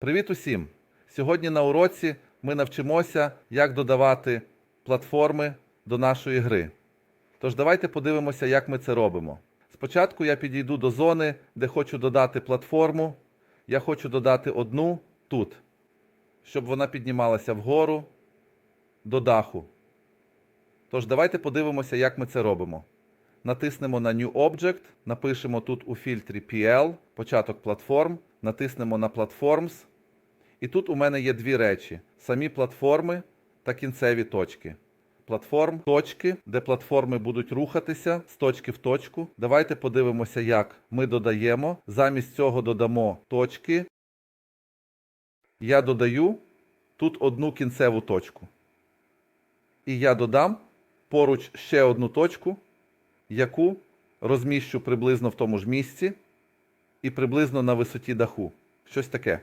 Привіт усім! Сьогодні на уроці ми навчимося, як додавати платформи до нашої гри. Тож давайте подивимося, як ми це робимо. Спочатку я підійду до зони, де хочу додати платформу. Я хочу додати одну тут, щоб вона піднімалася вгору до даху. Тож давайте подивимося, як ми це робимо. Натиснемо на New Object, напишемо тут у фільтрі PL, початок платформ, натиснемо на Platforms. І тут у мене є дві речі: самі платформи та кінцеві точки. Платформ, точки, де платформи будуть рухатися з точки в точку. Давайте подивимося, як ми додаємо. Замість цього додамо точки. Я додаю тут одну кінцеву точку. І я додам поруч ще одну точку, яку розміщу приблизно в тому ж місці і приблизно на висоті даху. Щось таке.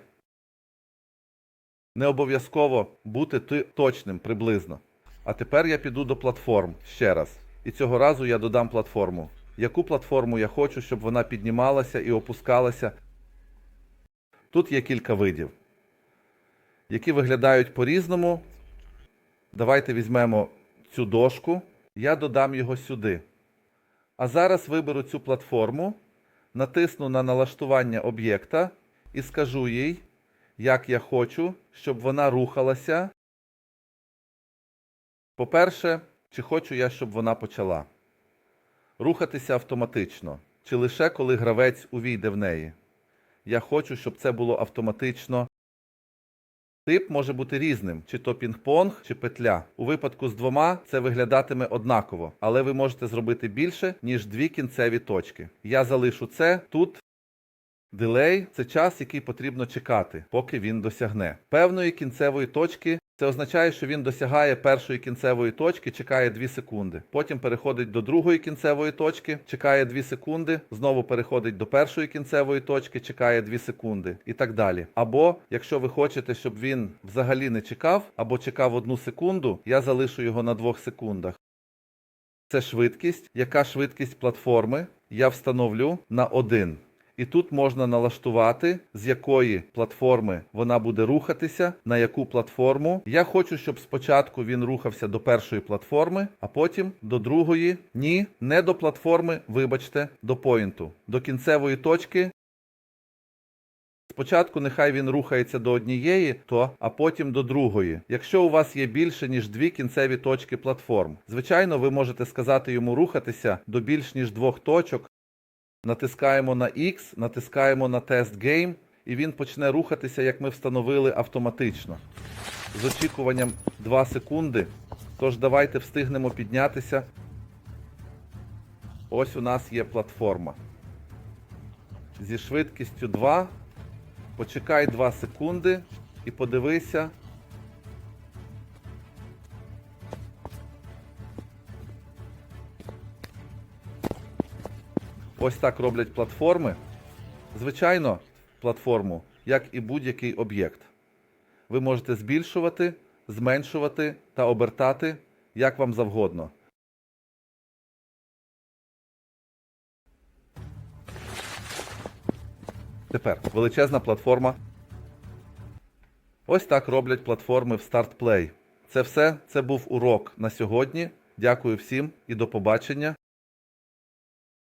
Не обов'язково бути ти- точним приблизно. А тепер я піду до платформ ще раз. І цього разу я додам платформу. Яку платформу я хочу, щоб вона піднімалася і опускалася. Тут є кілька видів, які виглядають по-різному. Давайте візьмемо цю дошку. Я додам його сюди. А зараз виберу цю платформу, натисну на налаштування об'єкта і скажу їй, як я хочу, щоб вона рухалася. По-перше, чи хочу я, щоб вона почала рухатися автоматично, чи лише коли гравець увійде в неї. Я хочу, щоб це було автоматично. Тип може бути різним, чи то пінг-понг, чи петля. У випадку з двома це виглядатиме однаково, але ви можете зробити більше, ніж дві кінцеві точки. Я залишу це тут. Дилей це час, який потрібно чекати, поки він досягне певної кінцевої точки. Це означає, що він досягає першої кінцевої точки, чекає 2 секунди. Потім переходить до другої кінцевої точки, чекає 2 секунди, знову переходить до першої кінцевої точки, чекає 2 секунди і так далі. Або, якщо ви хочете, щоб він взагалі не чекав, або чекав одну секунду, я залишу його на 2 секундах. Це швидкість. Яка швидкість платформи? Я встановлю на 1. І тут можна налаштувати, з якої платформи вона буде рухатися, на яку платформу. Я хочу, щоб спочатку він рухався до першої платформи, а потім до другої. Ні, не до платформи, вибачте, до поінту, до кінцевої точки. Спочатку нехай він рухається до однієї, то а потім до другої. Якщо у вас є більше ніж дві кінцеві точки платформ, звичайно, ви можете сказати йому рухатися до більш ніж двох точок. Натискаємо на X, натискаємо на Test Game, і він почне рухатися, як ми встановили, автоматично. З очікуванням 2 секунди. Тож давайте встигнемо піднятися. Ось у нас є платформа. Зі швидкістю 2. Почекай 2 секунди і подивися. Ось так роблять платформи. Звичайно, платформу, як і будь-який об'єкт. Ви можете збільшувати, зменшувати та обертати, як вам завгодно. Тепер величезна платформа. Ось так роблять платформи в Start Play. Це все. Це був урок на сьогодні. Дякую всім і до побачення.